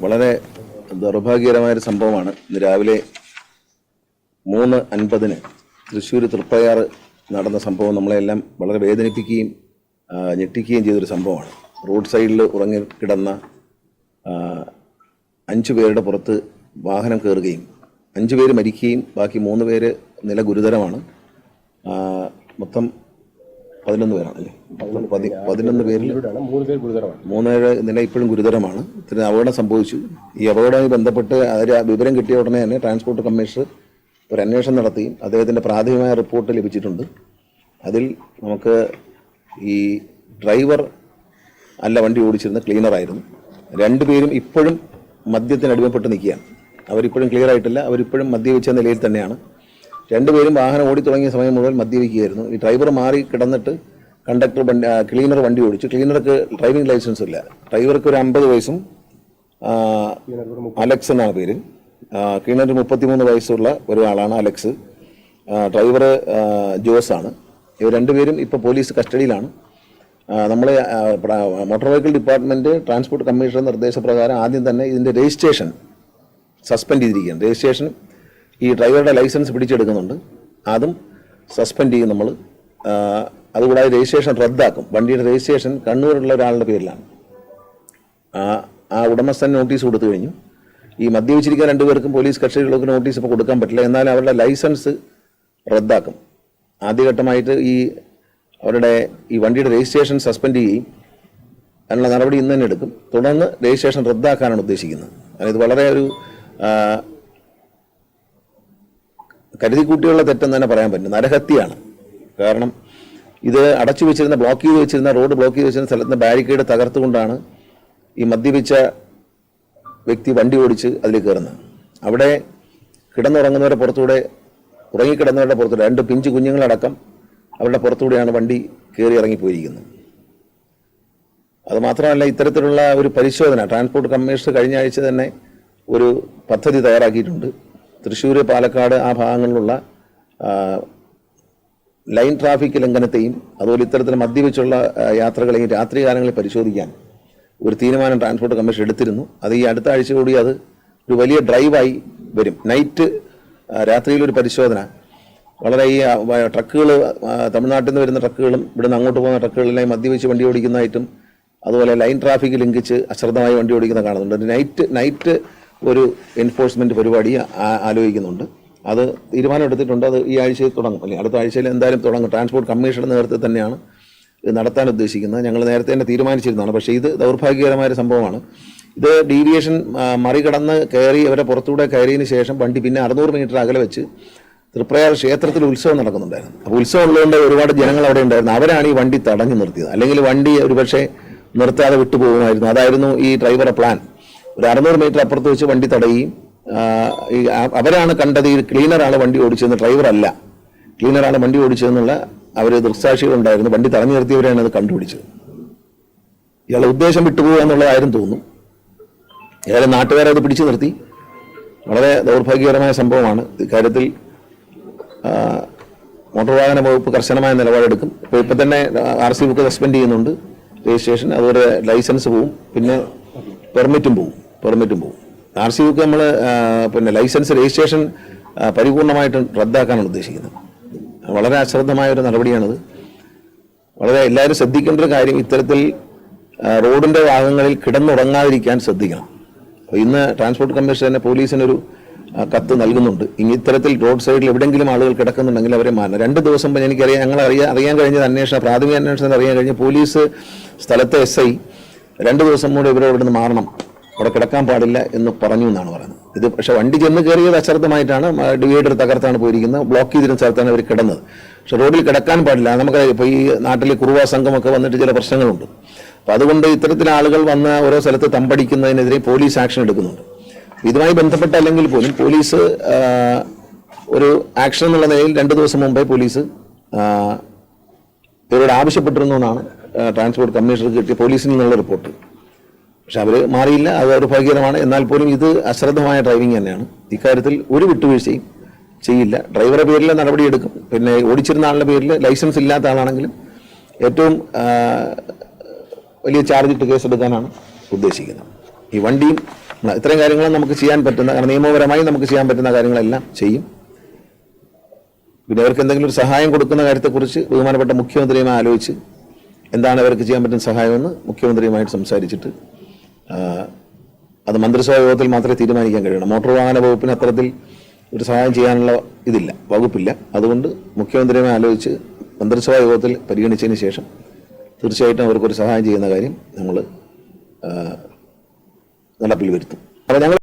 വളരെ ദൗർഭാഗ്യകരമായൊരു സംഭവമാണ്. ഇന്ന് രാവിലെ മൂന്ന് അൻപതിന് തൃശ്ശൂർ തൃപ്പയാറ് നടന്ന സംഭവം നമ്മളെല്ലാം വളരെ വേദനിപ്പിക്കുകയും ഞെട്ടിക്കുകയും ചെയ്തൊരു സംഭവമാണ്. റോഡ് സൈഡിൽ ഉറങ്ങി കിടന്ന അഞ്ച് പേരുടെ പുറത്ത് വാഹനം കയറുകയും അഞ്ചു പേര് മരിക്കുകയും ബാക്കി മൂന്ന് പേര് നില ഗുരുതരമാണ്. മൊത്തം പതിനൊന്ന് പേരാണല്ലേ പതിനൊന്ന് പേരിൽ മൂന്നേഴ് നില ഇപ്പോഴും ഗുരുതരമാണ്. ഇത്തിരി അപകടം സംഭവിച്ചു. ഈ അപകടവുമായി ബന്ധപ്പെട്ട് അതിൽ വിവരം കിട്ടിയ ഉടനെ തന്നെ ട്രാൻസ്പോർട്ട് കമ്മീഷണർ ഒരു അന്വേഷണം നടത്തി. അദ്ദേഹത്തിന്റെ പ്രാഥമികമായ റിപ്പോർട്ട് ലഭിച്ചിട്ടുണ്ട്. അതിൽ നമുക്ക് ഈ ഡ്രൈവർ അല്ല വണ്ടി ഓടിച്ചിരുന്ന ക്ലീനറായിരുന്നു രണ്ടുപേരും ഇപ്പോഴും മദ്യത്തിന് അടിമപ്പെട്ട് നിൽക്കുകയാണ്. അവരിപ്പോഴും ക്ലിയർ ആയിട്ടില്ല. അവരിപ്പോഴും മദ്യപിച്ച നിലയിൽ തന്നെയാണ്. രണ്ടുപേരും വാഹനം ഓടി തുടങ്ങിയ സമയം മുഴുവൻ മദ്യപിക്കുകയായിരുന്നു. ഈ ഡ്രൈവർ മാറി കിടന്നിട്ട് കണ്ടക്ടർ വണ്ടി ക്ലീനർ വണ്ടി ഓടിച്ചു. ക്ലീനർക്ക് ഡ്രൈവിംഗ് ലൈസൻസ് ഇല്ല. ഡ്രൈവർക്ക് ഒരു അമ്പത് വയസ്സും അലക്സ് എന്നാണ് പേര്. ക്ലീനർ മുപ്പത്തിമൂന്ന് വയസ്സുള്ള ഒരാളാണ് അലക്സ്. ഡ്രൈവർ ജോസ് ആണ്. ഇവർ രണ്ടുപേരും ഇപ്പോൾ പോലീസ് കസ്റ്റഡിയിലാണ്. നമ്മളെ motor vehicle department transport commission നിർദ്ദേശപ്രകാരം ആദ്യം തന്നെ ഇതിന്റെ രജിസ്ട്രേഷൻ സസ്പെൻഡ് ചെയ്തിരിക്കുകയാണ്. രജിസ്ട്രേഷൻ ഈ ഡ്രൈവറുടെ ലൈസൻസ് പിടിച്ചെടുക്കുന്നുണ്ട്. അതും സസ്പെൻഡ് ചെയ്യും നമ്മൾ അതുകൂടാതെ രജിസ്ട്രേഷൻ റദ്ദാക്കും. വണ്ടിയുടെ രജിസ്ട്രേഷൻ കണ്ണൂരുള്ള ഒരാളുടെ പേരിലാണ്. ആ ഉടമസ്ഥൻ നോട്ടീസ് കൊടുത്തു കഴിഞ്ഞു. ഈ മദ്യപിച്ചിരിക്കുന്ന രണ്ടുപേർക്കും പോലീസ് കക്ഷികൾക്ക് നോട്ടീസ് ഇപ്പോൾ കൊടുക്കാൻ പറ്റില്ല. എന്നാൽ അവരുടെ ലൈസൻസ് റദ്ദാക്കും. ആദ്യഘട്ടമായിട്ട് ഈ അവരുടെ ഈ വണ്ടിയുടെ രജിസ്ട്രേഷൻ സസ്പെൻഡ് ചെയ്യുകയും അതിനുള്ള നടപടി ഇന്ന് തന്നെ എടുക്കും. തുടർന്ന് രജിസ്ട്രേഷൻ റദ്ദാക്കാനാണ് ഉദ്ദേശിക്കുന്നത്. അതായത് വളരെ ഒരു കരുതിക്കൂട്ടിയുള്ള തെറ്റെന്ന് തന്നെ പറയാൻ പറ്റും. നരഹത്യയാണ്. കാരണം ഇത് അടച്ചു വെച്ചിരുന്ന ബ്ലോക്ക് ചെയ്ത് വെച്ചിരുന്ന റോഡ് ബ്ലോക്ക് ചെയ്ത് വെച്ചിരുന്ന സ്ഥലത്ത് ബാരിക്കേഡ് തകർത്തുകൊണ്ടാണ് ഈ മദ്യപിച്ച വ്യക്തി വണ്ടി ഓടിച്ച് അതിൽ കയറുന്നത്. അവിടെ കിടന്നുറങ്ങുന്നവരുടെ പുറത്തൂടെ ഉറങ്ങിക്കിടന്നവരുടെ പുറത്തൂടെ രണ്ട് പിഞ്ച് കുഞ്ഞുങ്ങളടക്കം അവരുടെ പുറത്തൂടെയാണ് വണ്ടി കയറി ഇറങ്ങിപ്പോയിരിക്കുന്നത്. അതുമാത്രമല്ല ഇത്തരത്തിലുള്ള ഒരു പരിശോധന ട്രാൻസ്പോർട്ട് കമ്മീഷണർ കഴിഞ്ഞ ആഴ്ച തന്നെ ഒരു പദ്ധതി തയ്യാറാക്കിയിട്ടുണ്ട്. തൃശ്ശൂർ പാലക്കാട് ആ ഭാഗങ്ങളിലുള്ള ലൈൻ ട്രാഫിക് ലംഘനത്തെയും അതുപോലെ ഇത്തരത്തിൽ മദ്യപിച്ചുള്ള യാത്രകളെയും രാത്രികാലങ്ങളിൽ പരിശോധിക്കാൻ ഒരു തീരുമാനം ട്രാൻസ്പോർട്ട് കമ്മീഷൻ എടുത്തിരുന്നു. അത് ഈ അടുത്ത ആഴ്ച കൂടി അത് ഒരു വലിയ ഡ്രൈവായി വരും. നൈറ്റ് രാത്രിയിലൊരു പരിശോധന. വളരെ ഈ ട്രക്കുകൾ തമിഴ്നാട്ടിൽ നിന്ന് വരുന്ന ട്രക്കുകളും ഇവിടുന്ന് അങ്ങോട്ട് പോകുന്ന ട്രക്കുകളിലായി മദ്യപിച്ച് വണ്ടി ഓടിക്കുന്നതായിട്ടും അതുപോലെ ലൈൻ ട്രാഫിക് ലംഘിച്ച് അശ്രദ്ധമായി വണ്ടി ഓടിക്കുന്ന കാണുന്നുണ്ട്. നൈറ്റ് നൈറ്റ് ഒരു എൻഫോഴ്സ്മെന്റ് പരിപാടി ആലോചിക്കുന്നുണ്ട്. അത് തീരുമാനം എടുത്തിട്ടുണ്ട്. അത് ഈ ആഴ്ചയിൽ തുടങ്ങും. അല്ലെങ്കിൽ അടുത്ത ആഴ്ചയിൽ എന്തായാലും തുടങ്ങും. ട്രാൻസ്പോർട്ട് കമ്മീഷന്റെ നേതൃത്വത്തിൽ തന്നെയാണ് ഇത് നടത്താൻ ഉദ്ദേശിക്കുന്നത്. ഞങ്ങൾ നേരത്തെ തന്നെ തീരുമാനിച്ചിരുന്നതാണ്. പക്ഷേ ഇത് ദൗർഭാഗ്യകരമായ സംഭവമാണ്. ഇത് ഡീവിയേഷൻ മറികടന്ന് കയറി അവരെ പുറത്തൂടെ കയറിയതിന് ശേഷം വണ്ടി പിന്നെ അറുന്നൂറ് മീറ്റർ അകലെ വെച്ച് തൃപ്രയാർ ക്ഷേത്രത്തിൽ ഉത്സവം നടക്കുന്നുണ്ടായിരുന്നു. അപ്പോൾ ഉത്സവം ഉള്ളതുകൊണ്ട് ഒരുപാട് ജനങ്ങൾ അവിടെ ഉണ്ടായിരുന്നു. അവരാണ് ഈ വണ്ടി തടഞ്ഞു നിർത്തിയത്. അല്ലെങ്കിൽ വണ്ടി ഒരുപക്ഷെ നിർത്താതെ വിട്ടുപോകുമായിരുന്നു. അതായിരുന്നു ഈ ഡ്രൈവറുടെ പ്ലാൻ ഒരു അറുന്നൂറ് മീറ്റർ അപ്പുറത്ത് വെച്ച് വണ്ടി തടയുകയും അവരാണ് കണ്ടത് ഈ ക്ലീനറാണ് വണ്ടി ഓടിച്ചതെന്ന്. ഡ്രൈവർ അല്ല ക്ലീനറാണ് വണ്ടി ഓടിച്ചതെന്നുള്ള അവർ ദൃക്സാക്ഷികളുണ്ടായിരുന്നു വണ്ടി തടഞ്ഞു നിർത്തിയവരാണ് അത് കണ്ടുപിടിച്ചത്. ഇയാളെ ഉദ്ദേശം വിട്ടുപോകുക എന്നുള്ളതായിരുന്നു തോന്നും. ഏതായാലും നാട്ടുകാരെ അത് പിടിച്ചു നിർത്തി. വളരെ ദൗർഭാഗ്യകരമായ സംഭവമാണ്. ഇക്കാര്യത്തിൽ മോട്ടോർ വാഹന വകുപ്പ് കർശനമായ നിലപാടെടുക്കും. ഇപ്പോൾ ഇപ്പം തന്നെ ആർ സി ബുക്ക് സസ്പെൻഡ് ചെയ്യുന്നുണ്ട്. രജിസ്ട്രേഷൻ അതുപോലെ ലൈസൻസ് പോവും. പിന്നെ പെർമിറ്റും പോവും. പെർമിറ്റും പോകും ആർ സി യുക്ക് നമ്മൾ പിന്നെ ലൈസൻസ് രജിസ്ട്രേഷൻ പരിപൂർണമായിട്ടും റദ്ദാക്കാനാണ് ഉദ്ദേശിക്കുന്നത്. വളരെ അശ്രദ്ധമായ ഒരു നടപടിയാണിത്. വളരെ എല്ലാവരും ശ്രദ്ധിക്കേണ്ട ഒരു കാര്യം ഇത്തരത്തിൽ റോഡിന്റെ ഭാഗങ്ങളിൽ കിടന്നുറങ്ങാതിരിക്കാൻ ശ്രദ്ധിക്കണം. അപ്പോൾ ഇന്ന് ട്രാൻസ്പോർട്ട് കമ്മീഷൻ തന്നെ പോലീസിനൊരു കത്ത് നൽകുന്നുണ്ട്. ഇനി ഇത്തരത്തിൽ റോഡ് സൈഡിൽ എവിടെയെങ്കിലും ആളുകൾ കിടക്കുന്നുണ്ടെങ്കിൽ അവരെ മാറണം രണ്ട് ദിവസം മുമ്പ് എനിക്കറിയാം ഞങ്ങൾ അറിയാൻ അറിയാൻ കഴിഞ്ഞത് അന്വേഷണം പ്രാഥമിക അന്വേഷണത്തിൽ അറിയാൻ കഴിഞ്ഞ പോലീസ് സ്ഥലത്തെ എസ് ഐ രണ്ട് ദിവസം കൂടെ ഇവരെ ഇവിടുന്ന് മാറണം. അവിടെ കിടക്കാൻ പാടില്ല എന്ന് പറഞ്ഞു എന്നാണ് പറയുന്നത്. ഇത് പക്ഷെ വണ്ടി ചെന്ന് കയറിയത് അശ്രദ്ധമായിട്ടാണ് ഡിവൈഡർ തകർത്താണ് പോയിരിക്കുന്നത് ബ്ലോക്ക് ചെയ്തിരുന്ന സ്ഥലത്താണ് അവർ കിടന്നത്. പക്ഷെ റോഡിൽ കിടക്കാൻ പാടില്ല. നമുക്ക് ഇപ്പോൾ ഈ നാട്ടിൽ കുറുവ സംഘമൊക്കെ വന്നിട്ട് ചില പ്രശ്നങ്ങളുണ്ട്. അപ്പം അതുകൊണ്ട് ഇത്തരത്തിൽ ആളുകൾ വന്ന ഓരോ സ്ഥലത്ത് തമ്പടിക്കുന്നതിനെതിരെ പോലീസ് ആക്ഷൻ എടുക്കുന്നുണ്ട്. ഇതുമായി ബന്ധപ്പെട്ട അല്ലെങ്കിൽ പോലും പോലീസ് ഒരു ആക്ഷൻ എന്നുള്ള നിലയിൽ രണ്ട് ദിവസം മുമ്പേ പോലീസ് ഇവരോട് ആവശ്യപ്പെട്ടിരുന്നു എന്നാണ് ട്രാൻസ്പോർട്ട് കമ്മീഷണർ കിട്ടിയ പോലീസിൽ നിന്നുള്ള റിപ്പോർട്ട്. പക്ഷെ അവർ മാറിയില്ല അത് ദൗർഭാഗ്യകരമാണ് എന്നാൽ പോലും ഇത് അശ്രദ്ധമായ ഡ്രൈവിംഗ് തന്നെയാണ്. ഇക്കാര്യത്തിൽ ഒരു വിട്ടുവീഴ്ചയും ചെയ്യില്ല. ഡ്രൈവറെ പേരിൽ നടപടിയെടുക്കും പിന്നെ ഓടിച്ചിരുന്ന ആളുടെ പേരിൽ ലൈസൻസ് ഇല്ലാത്ത ആളാണെങ്കിലും ഏറ്റവും വലിയ ചാർജ് ഇട്ട് കേസെടുക്കാനാണ് ഉദ്ദേശിക്കുന്നത്. ഈ വണ്ടിയും ഇത്രയും കാര്യങ്ങൾ നമുക്ക് ചെയ്യാൻ പറ്റുന്ന കാരണം നിയമപരമായി നമുക്ക് ചെയ്യാൻ പറ്റുന്ന കാര്യങ്ങളെല്ലാം ചെയ്യും. പിന്നെ അവർക്ക് എന്തെങ്കിലും ഒരു സഹായം കൊടുക്കുന്ന കാര്യത്തെക്കുറിച്ച് ബഹുമാനപ്പെട്ട മുഖ്യമന്ത്രിയുമായി ആലോചിച്ച് എന്താണ് അവർക്ക് ചെയ്യാൻ പറ്റുന്ന സഹായമെന്ന് മുഖ്യമന്ത്രിയുമായിട്ട് സംസാരിച്ചിട്ട് അത് മന്ത്രിസഭാ യോഗത്തിൽ മാത്രമേ തീരുമാനിക്കാൻ കഴിയണം മോട്ടോർ വാഹന വകുപ്പിന് അത്തരത്തിൽ ഒരു സഹായം ചെയ്യാനുള്ള ഇതില്ല വകുപ്പില്ല. അതുകൊണ്ട് മുഖ്യമന്ത്രിയുമായി ആലോചിച്ച് മന്ത്രിസഭാ യോഗത്തിൽ പരിഗണിച്ചതിന് ശേഷം തീർച്ചയായിട്ടും അവർക്കൊരു സഹായം ചെയ്യുന്ന കാര്യം നമ്മൾ നടപ്പിൽ വരുത്തും. അപ്പോൾ ഞങ്ങൾ